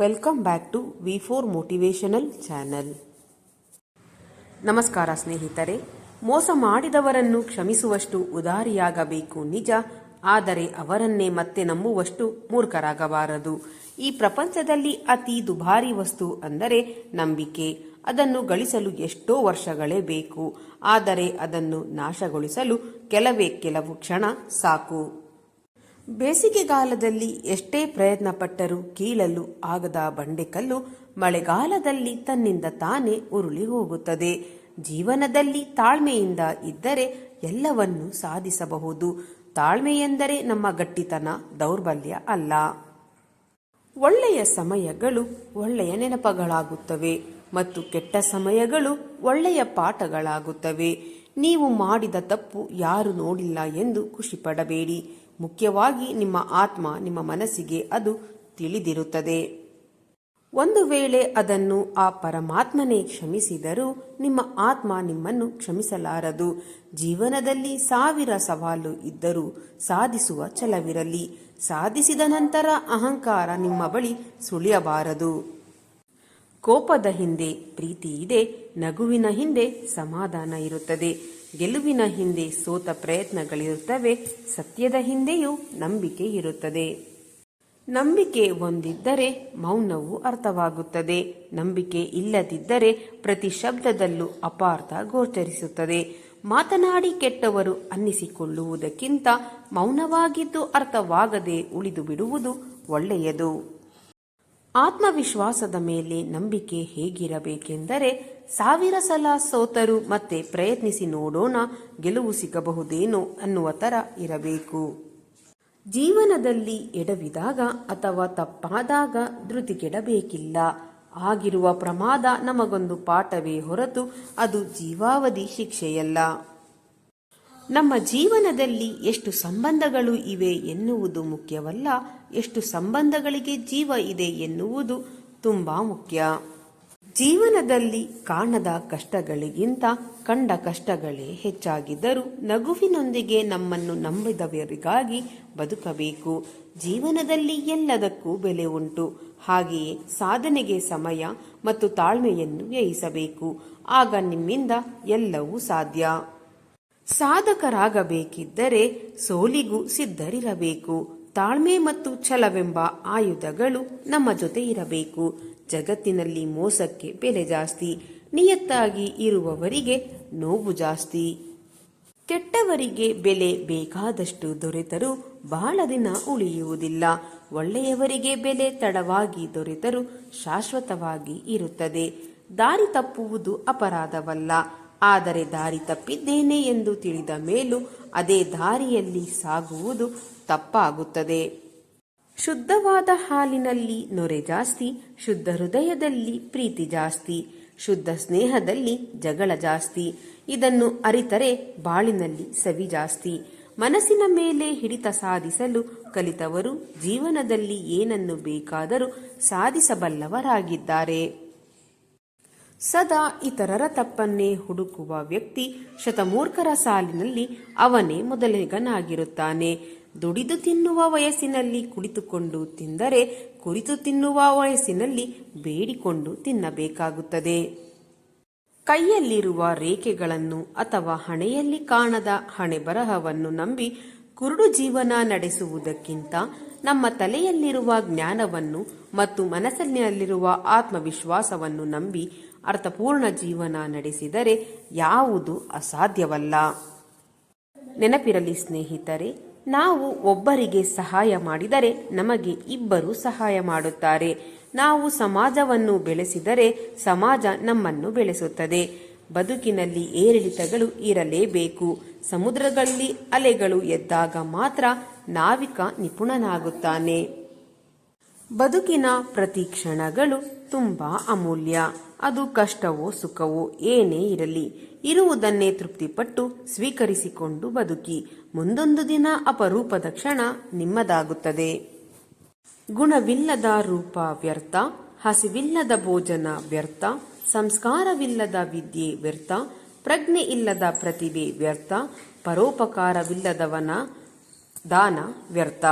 Welcome back to V four motivational channel ನಮಸ್ಕಾರ ಸ್ನೇಹಿತರೆ, ಮೋಸ ಮಾಡಿದವರನ್ನು ಕ್ಷಮಿಸುವಷ್ಟು ಉದಾರಿಯಾಗಬೇಕು ನಿಜ, ಆದರೆ ಅವರನ್ನೇ ಮತ್ತೆ ನಂಬುವಷ್ಟು ಮೂರ್ಖರಾಗಬಾರದು. ಈ ಪ್ರಪಂಚದಲ್ಲಿ ಅತಿ ದುಬಾರಿ ವಸ್ತು ಅಂದರೆ ನಂಬಿಕೆ. ಅದನ್ನು ಗಳಿಸಲು ಎಷ್ಟೋ ವರ್ಷಗಳೇ ಬೇಕು, ಆದರೆ ಅದನ್ನು ನಾಶಗೊಳಿಸಲು ಕೆಲವೇ ಕೆಲವು ಕ್ಷಣ ಸಾಕು. ಬೇಸಿಗೆಗಾಲದಲ್ಲಿ ಎಷ್ಟೇ ಪ್ರಯತ್ನ ಪಟ್ಟರೂ ಕೀಳಲು ಆಗದ ಬಂಡೆಕಲ್ಲು ಮಳೆಗಾಲದಲ್ಲಿ ತನ್ನಿಂದ ತಾನೇ ಉರುಳಿ ಹೋಗುತ್ತದೆ. ಜೀವನದಲ್ಲಿ ತಾಳ್ಮೆಯಿಂದ ಇದ್ದರೆ ಎಲ್ಲವನ್ನು ಸಾಧಿಸಬಹುದು. ತಾಳ್ಮೆ ಎಂದರೆ ನಮ್ಮ ಗಟ್ಟಿತನ, ದೌರ್ಬಲ್ಯ ಅಲ್ಲ. ಒಳ್ಳೆಯ ಸಮಯಗಳು ಒಳ್ಳೆಯ ನೆನಪುಗಳಾಗುತ್ತವೆ ಮತ್ತು ಕೆಟ್ಟ ಸಮಯಗಳು ಒಳ್ಳೆಯ ಪಾಠಗಳಾಗುತ್ತವೆ. ನೀವು ಮಾಡಿದ ತಪ್ಪು ಯಾರು ನೋಡಿಲ್ಲ ಎಂದು ಖುಷಿಪಡಬೇಡಿ. ಮುಖ್ಯವಾಗಿ ನಿಮ್ಮ ಆತ್ಮ, ನಿಮ್ಮ ಮನಸ್ಸಿಗೆ ಅದು ತಿಳಿದಿರುತ್ತದೆ. ಒಂದು ವೇಳೆ ಅದನ್ನು ಆ ಪರಮಾತ್ಮನೇ ಕ್ಷಮಿಸಿದರೂ ನಿಮ್ಮ ಆತ್ಮ ನಿಮ್ಮನ್ನು ಕ್ಷಮಿಸಲಾರದು. ಜೀವನದಲ್ಲಿ ಸಾವಿರ ಸವಾಲು ಇದ್ದರೂ ಸಾಧಿಸುವ ಛಲವಿರಲಿ. ಸಾಧಿಸಿದ ನಂತರ ಅಹಂಕಾರ ನಿಮ್ಮ ಬಳಿ ಸುಳಿಯಬಾರದು. ಕೋಪದ ಹಿಂದೆ, ಪ್ರೀತಿ ಇದೆ, ನಗುವಿನ ಹಿಂದೆ ಸಮಾಧಾನ ಇರುತ್ತದೆ. ಗೆಲುವಿನ ಹಿಂದೆ ಸೋತ ಪ್ರಯತ್ನಗಳಿರುತ್ತವೆ, ಸತ್ಯದ ಹಿಂದೆಯೂ ನಂಬಿಕೆ ಇರುತ್ತದೆ. ನಂಬಿಕೆ ಹೊಂದಿದ್ದರೆ ಮೌನವು ಅರ್ಥವಾಗುತ್ತದೆ. ನಂಬಿಕೆ ಇಲ್ಲದಿದ್ದರೆ ಪ್ರತಿ ಶಬ್ದದಲ್ಲೂ ಅಪಾರ್ಥ ಗೋಚರಿಸುತ್ತದೆ. ಮಾತನಾಡಿ ಕೆಟ್ಟವರು ಅನ್ನಿಸಿಕೊಳ್ಳುವುದಕ್ಕಿಂತ ಮೌನವಾಗಿದ್ದು ಅರ್ಥವಾಗದೆ ಉಳಿದು ಬಿಡುವುದು ಒಳ್ಳೆಯದು. ಆತ್ಮವಿಶ್ವಾಸದ ಮೇಲೆ ನಂಬಿಕೆ ಹೇಗಿರಬೇಕೆಂದರೆ ಸಾವಿರ ಸಲ ಸೋತರು ಮತ್ತೆ ಪ್ರಯತ್ನಿಸಿ ನೋಡೋಣ, ಗೆಲುವು ಸಿಗಬಹುದೇನೋ ಅನ್ನುವ ತರ ಇರಬೇಕು. ಜೀವನದಲ್ಲಿ ಎಡವಿದಾಗ ಅಥವಾ ತಪ್ಪಾದಾಗ ಧೃತಿಗೆಡಬೇಕಿಲ್ಲ. ಆಗಿರುವ ಪ್ರಮಾದ ನಮಗೊಂದು ಪಾಠವೇ ಹೊರತು ಅದು ಜೀವಾವಧಿ ಶಿಕ್ಷೆಯಲ್ಲ. ನಮ್ಮ ಜೀವನದಲ್ಲಿ ಎಷ್ಟು ಸಂಬಂಧಗಳು ಇವೆ ಎನ್ನುವುದು ಮುಖ್ಯವಲ್ಲ, ಎಷ್ಟು ಸಂಬಂಧಗಳಿಗೆ ಜೀವ ಇದೆ ಎನ್ನುವುದು ತುಂಬಾ ಮುಖ್ಯ. ಜೀವನದಲ್ಲಿ ಕಾಣದ ಕಷ್ಟಗಳಿಗಿಂತ ಕಂಡ ಕಷ್ಟಗಳೇ ಹೆಚ್ಚಾಗಿದ್ದರೂ ನಗುವಿನೊಂದಿಗೆ ನಮ್ಮನ್ನು ನಂಬಿದವರಿಗಾಗಿ ಬದುಕಬೇಕು. ಜೀವನದಲ್ಲಿ ಎಲ್ಲದಕ್ಕೂ ಬೆಲೆ ಉಂಟು. ಹಾಗೆಯೇ ಸಾಧನೆಗೆ ಸಮಯ ಮತ್ತು ತಾಳ್ಮೆಯನ್ನು ವ್ಯಯಿಸಬೇಕು. ಆಗ ನಿಮ್ಮಿಂದ ಎಲ್ಲವೂ ಸಾಧ್ಯ. ಸಾಧಕರಾಗಬೇಕಿದ್ದರೆ ಸೋಲಿಗೂ ಸಿದ್ಧರಿರಬೇಕು. ತಾಳ್ಮೆ ಮತ್ತು ಛಲವೆಂಬ ಆಯುಧಗಳು ನಮ್ಮ ಜೊತೆ ಇರಬೇಕು. ಜಗತ್ತಿನಲ್ಲಿ ಮೋಸಕ್ಕೆ ಬೆಲೆ ಜಾಸ್ತಿ. ನಿಯತ್ತಾಗಿ ಇರುವವರಿಗೆ ನೋವು ಜಾಸ್ತಿ. ಕೆಟ್ಟವರಿಗೆ ಬೆಲೆ ಬೇಕಾದಷ್ಟು ದೊರೆತರೂ ಬಹಳ ದಿನ ಉಳಿಯುವುದಿಲ್ಲ. ಒಳ್ಳೆಯವರಿಗೆ ಬೆಲೆ ತಡವಾಗಿ ದೊರೆತರೂ ಶಾಶ್ವತವಾಗಿ ಇರುತ್ತದೆ. ದಾರಿ ತಪ್ಪುವುದು ಅಪರಾಧವಲ್ಲ. ಆದರೆ ದಾರಿ ತಪ್ಪಿದ್ದೇನೆ ಎಂದು ತಿಳಿದ ಮೇಲೂ ಅದೇ ದಾರಿಯಲ್ಲಿ ಸಾಗುವುದು ತಪ್ಪಾಗುತ್ತದೆ. ಶುದ್ಧವಾದ ಹಾಲಿನಲ್ಲಿ ನೊರೆ ಜಾಸ್ತಿ, ಶುದ್ಧ ಹೃದಯದಲ್ಲಿ ಪ್ರೀತಿ ಜಾಸ್ತಿ, ಶುದ್ಧ ಸ್ನೇಹದಲ್ಲಿ ಜಗಳ ಜಾಸ್ತಿ, ಇದನ್ನು ಅರಿತರೆ ಬಾಳಿನಲ್ಲಿ ಸವಿ ಜಾಸ್ತಿ. ಮನಸ್ಸಿನ ಮೇಲೆ ಹಿಡಿತ ಸಾಧಿಸಲು ಕಲಿತವರು ಜೀವನದಲ್ಲಿ ಏನನ್ನು ಬೇಕಾದರೂ ಸಾಧಿಸಬಲ್ಲವರಾಗಿದ್ದಾರೆ. ಸದಾ ಇತರರ ತಪ್ಪನ್ನೇ ಹುಡುಕುವ ವ್ಯಕ್ತಿ ಶತಮೂರ್ಖರ ಸಾಲಿನಲ್ಲಿ ಅವನೇ ಮೊದಲಿಗನಾಗಿರುತ್ತಾನೆ. ದುಡಿದು ತಿನ್ನುವ ವಯಸ್ಸಿನಲ್ಲಿ ಕುಳಿತುಕೊಂಡು ತಿಂದರೆ ಕುರಿತು ತಿನ್ನುವ ವಯಸ್ಸಿನಲ್ಲಿ ಬೇಡಿಕೊಂಡು ತಿನ್ನಬೇಕಾಗುತ್ತದೆ. ಕೈಯಲ್ಲಿರುವ ರೇಖೆಗಳನ್ನು ಅಥವಾ ಹಣೆಯಲ್ಲಿ ಕಾಣದ ಹಣೆ ಬರಹವನ್ನು ನಂಬಿ ಕುರುಡು ಜೀವನ ನಡೆಸುವುದಕ್ಕಿಂತ ನಮ್ಮ ತಲೆಯಲ್ಲಿರುವ ಜ್ಞಾನವನ್ನು ಮತ್ತು ಮನಸ್ಸಿನಲ್ಲಿರುವ ಆತ್ಮವಿಶ್ವಾಸವನ್ನು ನಂಬಿ ಅರ್ಥಪೂರ್ಣ ಜೀವನ ನಡೆಸಿದರೆ ಯಾವುದು ಅಸಾಧ್ಯವಲ್ಲ. ನೆನಪಿರಲಿ ಸ್ನೇಹಿತರೆ, ನಾವು ಒಬ್ಬರಿಗೆ ಸಹಾಯ ಮಾಡಿದರೆ ನಮಗೆ ಇಬ್ಬರು ಸಹಾಯ ಮಾಡುತ್ತಾರೆ. ನಾವು ಸಮಾಜವನ್ನು ಬೆಳೆಸಿದರೆ ಸಮಾಜ ನಮ್ಮನ್ನು ಬೆಳೆಸುತ್ತದೆ. ಬದುಕಿನಲ್ಲಿ ಏರಿಳಿತಗಳು ಇರಲೇಬೇಕು. ಸಮುದ್ರಗಳಲ್ಲಿ ಅಲೆಗಳು ಎದ್ದಾಗ ಮಾತ್ರ ನಾವಿಕ ನಿಪುಣನಾಗುತ್ತಾನೆ. ಬದುಕಿನ ಪ್ರತಿ ಕ್ಷಣಗಳು ತುಂಬಾ ಅಮೂಲ್ಯ. ಅದು ಕಷ್ಟವೋ ಸುಖವೋ ಏನೇ ಇರಲಿ, ಇರುವುದನ್ನೇ ತೃಪ್ತಿಪಟ್ಟು ಸ್ವೀಕರಿಸಿಕೊಂಡು ಬದುಕಿ. ಮುಂದೊಂದು ದಿನ ಅಪರೂಪದ ಕ್ಷಣ ನಿಮ್ಮದಾಗುತ್ತದೆ. ಗುಣವಿಲ್ಲದ ರೂಪ ವ್ಯರ್ಥ, ಹಸಿವಿಲ್ಲದ ಭೋಜನ ವ್ಯರ್ಥ, ಸಂಸ್ಕಾರವಿಲ್ಲದ ವಿದ್ಯೆ ವ್ಯರ್ಥ ಪ್ರಜ್ಞೆ ಇಲ್ಲದ ಪ್ರತಿಭೆ ವ್ಯರ್ಥ, ಪರೋಪಕಾರವಿಲ್ಲದವನ ದಾನ ವ್ಯರ್ಥ.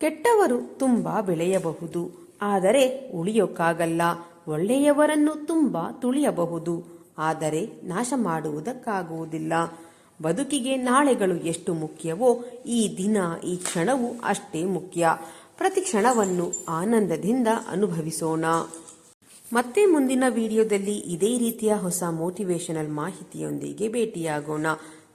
ಕೆಟ್ಟವರು ತುಂಬಾ ಬೆಳೆಯಬಹುದು, ಆದರೆ ಉಳಿಯೋಕ್ಕಾಗಲ್ಲ. ಒಳ್ಳೆಯವರನ್ನು ತುಂಬ ತುಳಿಯಬಹುದು, ಆದರೆ ನಾಶ ಮಾಡುವುದಕ್ಕಾಗುವುದಿಲ್ಲ. ಬದುಕಿಗೆ ನಾಳೆಗಳು ಎಷ್ಟು ಮುಖ್ಯವೋ, ಈ ದಿನ, ಈ ಕ್ಷಣವು ಅಷ್ಟೇ ಮುಖ್ಯ. ಪ್ರತಿ ಕ್ಷಣವನ್ನು ಆನಂದದಿಂದ ಅನುಭವಿಸೋಣ. ಮತ್ತೆ ಮುಂದಿನ ವಿಡಿಯೋದಲ್ಲಿ ಇದೇ ರೀತಿಯ ಹೊಸ ಮೋಟಿವೇಶನಲ್ ಮಾಹಿತಿಯೊಂದಿಗೆ ಭೇಟಿಯಾಗೋಣ.